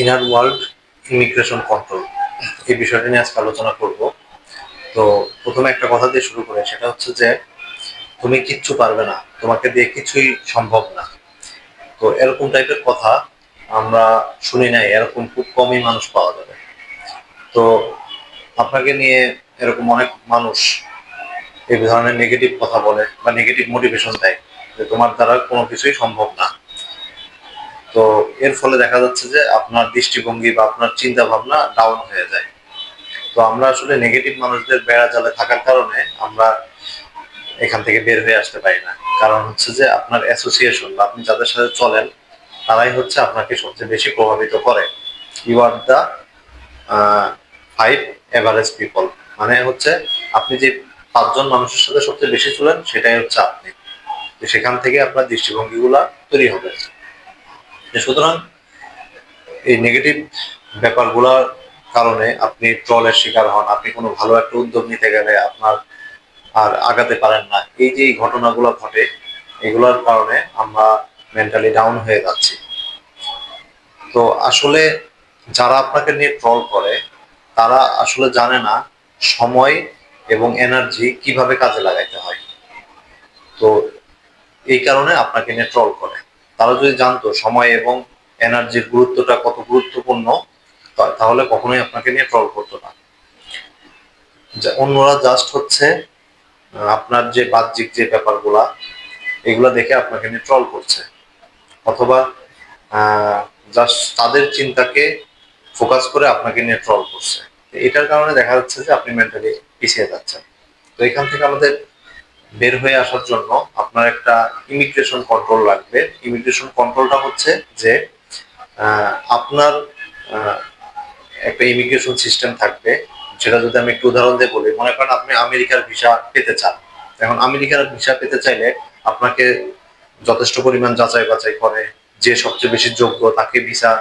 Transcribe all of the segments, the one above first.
Inner world immigration control এই বিষয়টা নিয়ে আজকে আলোচনা করব। তো প্রথমে একটা কথা দিয়ে শুরু করে, সেটা হচ্ছে যে তুমি কিচ্ছু পারবে না, তোমাকে দিয়ে কিছুই সম্ভব না। তো এরকম টাইপের কথা আমরা শুনি নাই, এরকম খুব কমই মানুষ পাওয়া যাবে। তো আপনাকে নিয়ে এরকম অনেক মানুষ এই ধরনের নেগেটিভ কথা বলে বা নেগেটিভ মোটিভেশন দেয় যে তোমার দ্বারা কোনো কিছুই সম্ভব না। তো এর ফলে দেখা যাচ্ছে যে আপনার দৃষ্টিভঙ্গি বা আপনার চিন্তা ভাবনা ডাউন হয়ে যায়। তো আমরা আসলে নেগেটিভ মানুষদের বেড়া জালে থাকার কারণে আমরা এখান থেকে বের হয়ে আসতে পারি না। কারণ হচ্ছে যে আপনার অ্যাসোসিয়েশন বা আপনি যাদের সাথে চলেন, তারাই হচ্ছে আপনাকে সবচেয়ে বেশি প্রভাবিত করে। You are the five average people মানে হচ্ছে আপনি যে পাঁচজন মানুষের সাথে সবচেয়ে বেশি চলেন, সেটাই হচ্ছে আপনি। সেখান থেকে আপনার দৃষ্টিভঙ্গিগুলা তৈরি হবে। সুতরাং এই নেগেটিভ ব্যাপারগুলোর কারণে আপনি ট্রলের শিকার হন, আপনি কোনো ভালো একটা উদ্যোগ নিতে গেলে আপনার আর আগাতে পারেন না। এই যে ঘটনাগুলো ঘটে, এগুলোর কারণে আমরা মেন্টালি ডাউন হয়ে যাচ্ছি। তো আসলে যারা আপনাকে নিয়ে ট্রল করে, তারা আসলে জানে না সময় এবং এনার্জি কীভাবে কাজে লাগাইতে হয়। তো এই কারণে আপনাকে নিয়ে ট্রল করে। তারা যদি জানতো সময় এবং এনার্জির গুরুত্বটা কত গুরুত্বপূর্ণ তাহলে কখনোই আপনাকে নিয়ে ট্রল করতো না। অন্যরা জাস্ট হচ্ছে আপনার যে বাহ্যিক যে ব্যাপারগুলা, এগুলা দেখে আপনাকে নিয়ে ট্রল করছে। অথবা জাস্ট তাদের চিন্তাকে ফোকাস করে আপনাকে নিয়ে ট্রল করছে। এটার কারণে দেখা যাচ্ছে যে আপনি মেন্টালি পিছিয়ে যাচ্ছেন। তো এখান থেকে আমাদের বের হয়ে আসার জন্য আপনার একটা ইমিগ্রেশন কন্ট্রোল লাগবে। ইমিগ্রেশন কন্ট্রোলটা হচ্ছে যে আপনার একটা ইমিগ্রেশন সিস্টেম থাকবে সেটা যদি আমি একটু উদাহরণ দিয়ে বলি, মনে করেন আপনি আমেরিকার ভিসা পেতে চান। এখন আমেরিকার ভিসা পেতে চাইলে আপনাকে যথেষ্ট পরিমাণ যাচাই বাছাই করে, যে সবচেয়ে বেশি যোগ্য তাকে ভিসা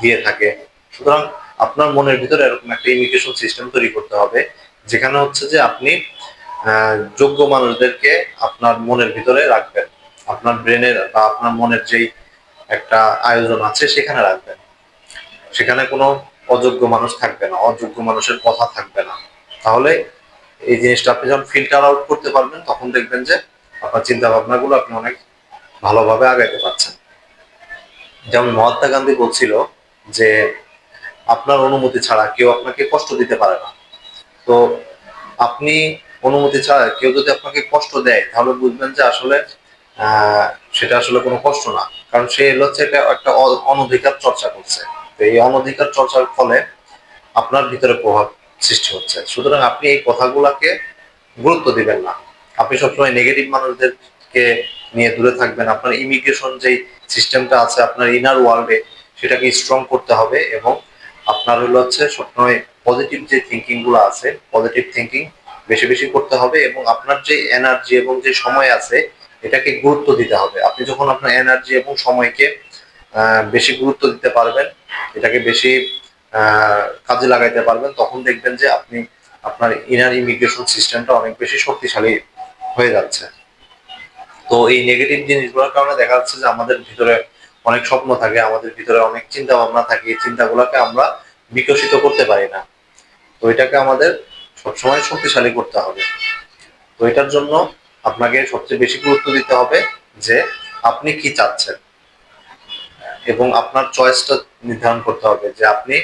দিয়ে থাকে। সুতরাং আপনার মনের ভিতরে এরকম একটা ইমিগ্রেশন সিস্টেম তৈরি করতে হবে, যেখানে হচ্ছে যে আপনি যোগ্য মানুষদেরকে আপনার মনের ভিতরে রাখবেন। আপনার ব্রেনের বা আপনার মনের যেই একটা আয়োজন আছে সেখানে রাখবেন। সেখানে কোনো অযোগ্য মানুষ থাকবে না, অযোগ্য মানুষের কথা থাকবে না। তাহলে এই জিনিসটা আপনি যখন ফিল্টার আউট করতে পারবেন, তখন দেখবেন যে আপনার চিন্তা ভাবনাগুলো আপনি অনেক ভালোভাবে আগাইতে পারছেন। যেমন মহাত্মা গান্ধী বলছিল যে, আপনার অনুমতি ছাড়া কেউ আপনাকে কষ্ট দিতে পারে না। তো আপনি অনুমতি ছাড়া কেউ যদি আপনাকে কষ্ট দেয়, তাহলে বুঝবেন যে আসলে সেটা আসলে কোনো কষ্ট না। কারণ সে হচ্ছে একটা অনধিকার চর্চা করছে। তো এই অনধিকার চর্চার ফলে আপনার ভিতরে প্রভাব সৃষ্টি হচ্ছে। সুতরাং আপনি এই কথাগুলাকে গুরুত্ব দিবেন না। আপনি সবসময় নেগেটিভ মানুষদেরকে নিয়ে দূরে থাকবেন। আপনার ইমিগ্রেশন যেই সিস্টেমটা আছে, আপনার ইনার ওয়ার্ল্ডে সেটাকে স্ট্রং করতে হবে এবং আপনার হলো হচ্ছে সবসময় পজিটিভ যে থিঙ্কিংগুলো আছে পজিটিভ থিঙ্কিং বেশি বেশি করতে হবে এবং আপনার যে এনার্জি এবং যে সময় আছে, এটাকে গুরুত্ব দিতে হবে। আপনি যখন আপনার এনার্জি এবং সময়কে বেশি গুরুত্ব দিতে পারবেন, এটাকে বেশি কাজে লাগাইতে পারবেন, তখন দেখবেন যে আপনি আপনার ইনার ইমিগ্রেশন সিস্টেমটা অনেক বেশি শক্তিশালী হয়ে যাচ্ছে। তো এই নেগেটিভ জিনিসগুলোর কারণে দেখা যাচ্ছে যে আমাদের ভিতরে অনেক স্বপ্ন থাকে, আমাদের ভিতরে অনেক চিন্তা ভাবনা থাকে, এই চিন্তাগুলোকে আমরা বিকশিত করতে পারি না। তো এটাকে আমাদের সবসময় শক্তিশালী করতে হবে। তো এটার জন্য আপনাকে সবচেয়ে বেশি গুরুত্ব দিতে হবে যে আপনি কি চাচ্ছেন। এবং আপনার চয়েসটা নির্ধারণ করতে হবে যে আপনি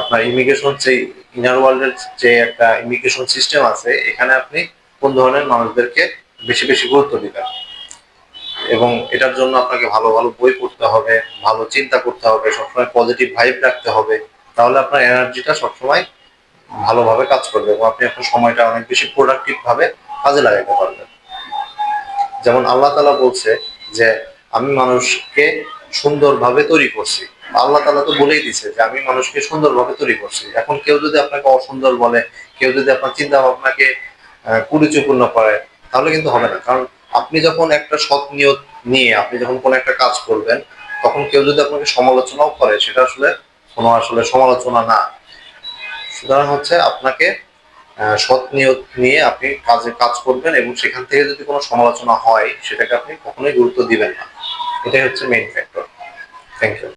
আপনার ইমিগ্রেশন যে ইনার ওয়ার্ল্ডের যে একটা ইমিগ্রেশন সিস্টেম আছে, এখানে আপনি কোন ধরনের মানুষদেরকে বেশি বেশি গুরুত্ব দিবেন। এবং এটার জন্য আপনাকে ভালো ভালো বই পড়তে হবে, ভালো চিন্তা করতে হবে, সবসময় পজিটিভ ভাইব রাখতে হবে। তাহলে আপনার এনার্জিটা সবসময় ভালোভাবে কাজ করবে এবং আপনি আপনার সময়টা অনেক বেশি প্রোডাক্টিভ ভাবে কাজে লাগাতে পারবেন। যেমন আল্লাহ তালা বলছে যে, আমি মানুষকে সুন্দরভাবে তৈরি করছি। আল্লাহ তালা তো বলেই দিছে যে, আমি মানুষকে সুন্দরভাবে তৈরি করছি। এখন কেউ যদি আপনাকে অসুন্দর বলে, কেউ যদি আপনার চিন্তা ভাবনাকে কুরুচিপূর্ণ করে, তাহলে কিন্তু হবে না। কারণ আপনি যখন একটা সৎ নিয়ত নিয়ে আপনি যখন কোনো একটা কাজ করবেন, তখন কেউ যদি আপনাকে সমালোচনাও করে, সেটা আসলে কোনো আসলে সমালোচনা না। সুতরাং হচ্ছে আপনাকে সৎ নিয়ত নিয়ে আপনি কাজে কাজ করবেন এবং সেখান থেকে যদি কোনো সমালোচনা হয়, সেটাকে আপনি কখনোই গুরুত্ব দিবেন না। এটাই হচ্ছে মেইন ফ্যাক্টর থ্যাংক ইউ